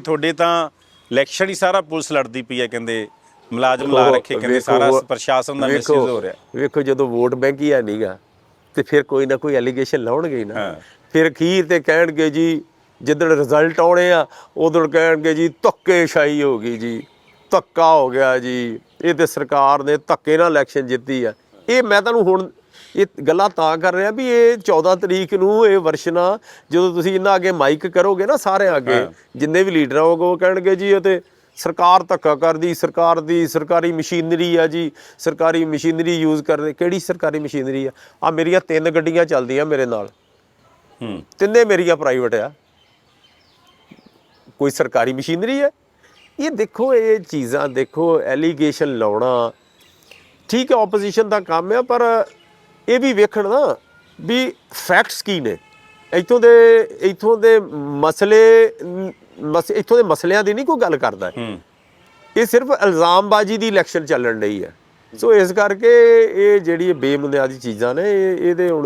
ਤੁਹਾਡੇ ਤਾਂ ਇਲੈਕਸ਼ਨ ਹੀ ਸਾਰਾ ਪੁਲਿਸ ਲੜਦੀ ਪਈ ਹੈ ਕਹਿੰਦੇ ਮੁਲਾਜ਼ਮ ਲਾ ਰੱਖੇ ਕਹਿੰਦੇ ਸਾਰਾ ਪ੍ਰਸ਼ਾਸਨ ਦਾ ਮਿਸਯੂਜ਼ ਹੋ ਰਿਹਾ। ਵੇਖੋ ਜਦੋਂ ਵੋਟ ਬੈਂਕ ਹੀ ਹੈ ਨਹੀਂਗਾ ਤੇ ਫਿਰ ਕੋਈ ਨਾ ਕੋਈ ਐਲੀਗੇਸ਼ਨ ਲਾਉਣਗੇ ਨਾ। ਫਿਰ ਅਖੀਰ ਤੇ ਕਹਿਣਗੇ ਜੀ ਜਿੱਦਣ ਰਿਜ਼ਲਟ ਆਉਣੇ ਆ ਉਦੋਂ ਕਹਿਣਗੇ ਜੀ ਧੱਕੇਸ਼ਾਹੀ ਹੋ ਗਈ ਜੀ ਧੱਕਾ ਹੋ ਗਿਆ ਜੀ ਇਹ ਤੇ ਸਰਕਾਰ ਨੇ ਧੱਕੇ ਨਾਲ ਇਲੈਕਸ਼ਨ ਜਿੱਤੀ ਆ। ਇਹ ਮੈਂ ਤੁਹਾਨੂੰ ਹੁਣ ਇਹ ਗੱਲਾਂ ਤਾਂ ਕਰ ਰਿਹਾ ਵੀ ਇਹ 14 ਤਰੀਕ ਨੂੰ ਇਹ ਵਰਸ਼ਨਾ ਜਦੋਂ ਤੁਸੀਂ ਇਹਨਾਂ ਅੱਗੇ ਮਾਈਕ ਕਰੋਗੇ ਨਾ ਸਾਰਿਆਂ ਅੱਗੇ ਜਿੰਨੇ ਵੀ ਲੀਡਰ ਹੋਗੇ ਉਹ ਕਹਿਣਗੇ ਜੀ ਇਹ ਤੇ ਸਰਕਾਰ ਧੱਕਾ ਕਰਦੀ ਸਰਕਾਰ ਦੀ ਸਰਕਾਰੀ ਮਸ਼ੀਨਰੀ ਆ ਜੀ ਸਰਕਾਰੀ ਮਸ਼ੀਨਰੀ ਯੂਜ਼ ਕਰਦੇ ਕਿਹੜੀ ਸਰਕਾਰੀ ਮਸ਼ੀਨਰੀ ਆ? ਆ ਮੇਰੀਆਂ ਤਿੰਨ ਗੱਡੀਆਂ ਚੱਲਦੀਆਂ ਮੇਰੇ ਨਾਲ। ਹੂੰ। ਤਿੰਨੇ ਮੇਰੀਆਂ ਪ੍ਰਾਈਵੇਟ ਆ। ਕੋਈ ਸਰਕਾਰੀ ਮਸ਼ੀਨਰੀ ਹੈ ਇਹ ਦੇਖੋ ਇਹ ਚੀਜ਼ਾਂ ਦੇਖੋ ਐਲੀਗੇਸ਼ਨ ਲਾਉਣਾ। ਠੀਕ ਹੈ ਆਪੋਜੀਸ਼ਨ ਦਾ ਕੰਮ ਹੈ ਪਰ ਇਹ ਵੀ ਵੇਖਣ ਨਾ ਵੀ ਫੈਕਟਸ ਕੀ ਨੇ। ਇੱਥੋਂ ਦੇ ਇੱਥੋਂ ਦੇ ਮਸਲੇ ਮਸ ਇੱਥੋਂ ਦੇ ਮਸਲਿਆਂ ਦੀ ਨਹੀਂ ਕੋਈ ਗੱਲ ਕਰਦਾ। ਇਹ ਸਿਰਫ ਇਲਜ਼ਾਮਬਾਜ਼ੀ ਦੀ ਇਲੈਕਸ਼ਨ ਚੱਲਣ ਰਹੀ ਹੈ। ਸੋ ਇਸ ਕਰਕੇ ਇਹ ਜਿਹੜੀ ਬੇਬੁਨਿਆਦੀ ਚੀਜ਼ਾਂ ਨੇ ਇਹ- ਇਹਦੇ ਹੁਣ